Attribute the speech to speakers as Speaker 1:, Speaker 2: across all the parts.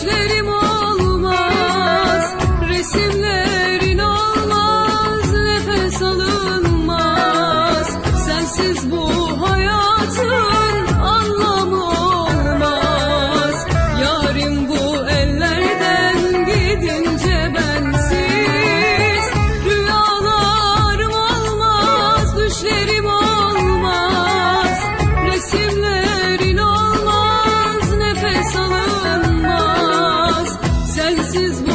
Speaker 1: düşlerim Sensiz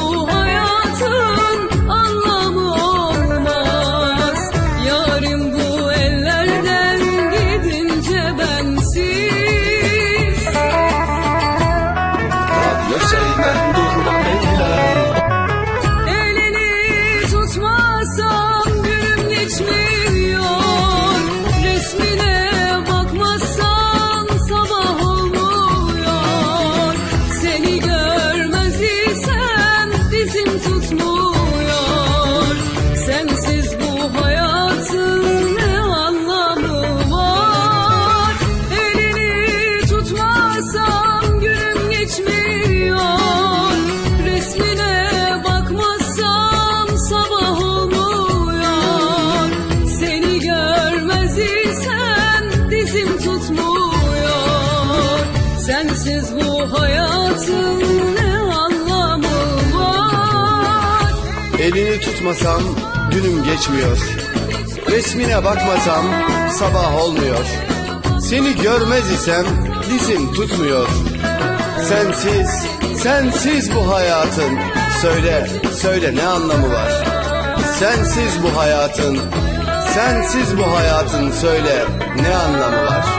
Speaker 1: Sensiz bu hayatın ne anlamı var?
Speaker 2: Elini tutmasam günüm geçmiyor. Resmine bakmasam sabah olmuyor. Seni görmez isem dizim tutmuyor. Sensiz, sensiz bu hayatın. Söyle, söyle ne anlamı var? Sensiz bu hayatın. Sensiz bu hayatın. Söyle ne anlamı var